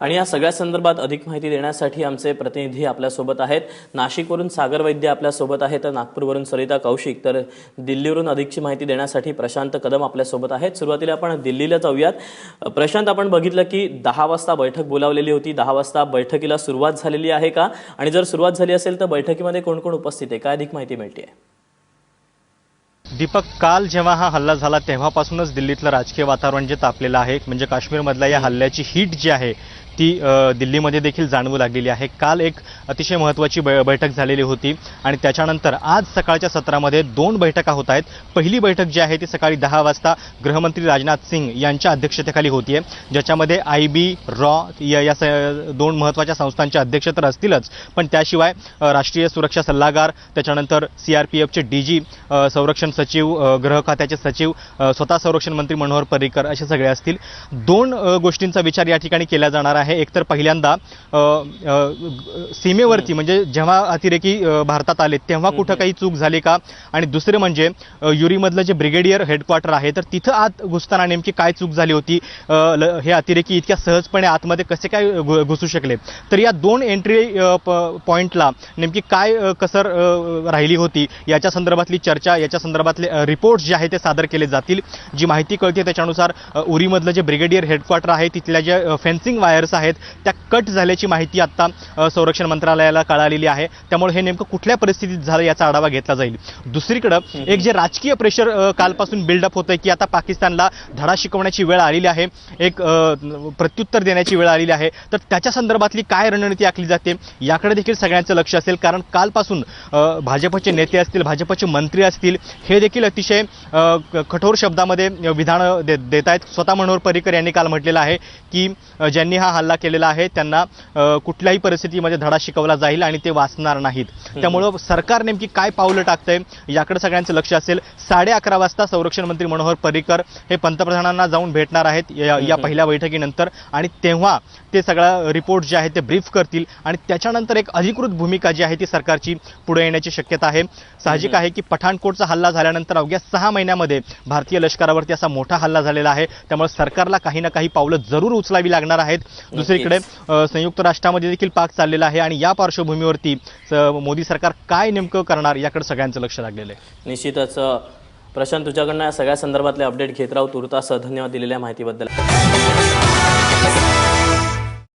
आणि या सगळ्या संदर्भात अधिक माहिती देण्यासाठी आमचे प्रतिनिधी आपल्यासोबत आहेत. नाशिकवरून सागर वैद्य आपल्यासोबत आहे तर नागपूरवरून सरिता कौशिक. तर दिल्लीवरून अधिकची माहिती देण्यासाठी प्रशांत कदम आपल्यासोबत आहेत. सुरुवातीला आपण दिल्लीला जाऊयात. प्रशांत आपण बघितलं की दहा वाजता बैठक बोलावलेली होती. दहा वाजता बैठकीला सुरुवात झालेली आहे का? आणि जर सुरुवात झाली असेल तर बैठकीमध्ये कोण कोण उपस्थित आहे? काय अधिक माहिती मिळते आहे दीपक काल जेव्हा हा हल्ला झाला तेव्हापासूनच दिल्लीतलं राजकीय वातावरण जे तापलेलं आहे म्हणजे काश्मीरमधल्या या हल्ल्याची हीट जी आहे ती दिल्लीमध्ये देखील जाणवू लागलेली आहे. काल एक अतिशय महत्त्वाची बै बैठक झालेली होती आणि त्याच्यानंतर आज सकाळच्या सत्रामध्ये दोन बैठका होत आहेत. पहिली बैठक जी आहे ती सकाळी दहा वाजता गृहमंत्री राजनाथ सिंग यांच्या अध्यक्षतेखाली होतीये ज्याच्यामध्ये आय बी रॉ या या स- दोन महत्त्वाच्या संस्थांचे अध्यक्ष तर असतीलच पण त्याशिवाय राष्ट्रीय सुरक्षा सल्लागार त्याच्यानंतर सी आर पी एफचे डी जी संरक्षण सचिव गृह खात्याचे सचिव स्वतः संरक्षण मंत्री मनोहर पर्रिकर असे सगळे असतील. दोन गोष्टींचा विचार या ठिकाणी केला जाणार आहे. एकतर पहिल्यांदा सीमेवरती म्हणजे जेव्हा अतिरेकी भारतात आले तेव्हा कुठं काही चूक झाली का? आणि दुसरे म्हणजे युरीमधलं जे ब्रिगेडियर हेडक्वार्टर आहे तर तिथं आत घुसताना नेमकी काय चूक झाली होती? ल- हे अतिरेकी इतक्या सहजपणे आतमध्ये कसे काय घु- घुसू शकले? तर या दोन एंट्री पॉईंटला नेमकी काय कसर राहिली होती? याच्या संदर्भातली चर्चा याच्या संदर्भातले रिपोर्ट्स जे आहे ते सादर केले जातील. जी माहिती कळते त्याच्यानुसार उरीमधलं जे ब्रिगेडियर हेडक्वार्टर आहे तिथल्या ज्या फेन्सिंग वायर्स आहेत त्या कट झाल्याची माहिती आत्ता संरक्षण मंत्रालयाला कळालेली आहे. त्यामुळे हे नेमकं कुठल्या परिस्थितीत झालं याचा आढावा घेतला जाईल. दुसरीकडं एक जे राजकीय प्रेशर कालपासून बिल्डअप होतं की आता पाकिस्तानला धडा शिकवण्याची वेळ आलेली आहे एक प्रत्युत्तर देण्याची वेळ आलेली आहे. तर त्याच्या संदर्भातली काय रणनीती आखली जाते याकडे देखील सगळ्यांचं लक्ष असेल. कारण कालपासून भाजपचे नेते असतील भाजपचे मंत्री असतील हे देखील अतिशय कठोर शब्दामध्ये विधान दे देत आहेत स्वतः मनोहर पर्रिकर यांनी काल म्हटलेलं आहे की ज्यांनी हा हल्ला केलेला आहे त्यांना कुठल्याही परिस्थितीमध्ये धडा शिकवला जाईल आणि ते वाचणार नाहीत. त्यामुळं सरकार नेमकी काय पावलं टाकतंय याकडे सगळ्यांचं लक्ष असेल. साडे अकरा वाजता संरक्षण मंत्री मनोहर पर्रिकर हे पंतप्रधानांना जाऊन भेटणार आहेत या या पहिल्या बैठकीनंतर. आणि तेव्हा ते सगळा रिपोर्ट जे आहे ते ब्रीफ करतील. आणि त्याच्यानंतर एक अधिकृत भूमिका जी आहे ती सरकारची पुढे येण्याची शक्यता आहे. साहजिक आहे की पठाणकोटचा हल्ला झाल्यानंतर अवघ्या सहा महिन्यामध्ये भारतीय लष्करावरती असा मोठा हल्ला झालेला आहे. त्यामुळे सरकारला काही ना काही पावलं जरूर उचलावी लागणार आहेत. दुसरीकडे संयुक्त राष्ट्रामध्ये देखील पाक चाललेला आहे आणि या पार्श्वभूमीवरती मोदी सरकार काय नेमकं करणार याकडे सगळ्यांचं लक्ष लागलेलं आहे. निश्चितच प्रशांत तुझ्याकडनं या सगळ्या संदर्भातले अपडेट घेत राहू. तुर्तास धन्यवाद दिलेल्या माहितीबद्दल.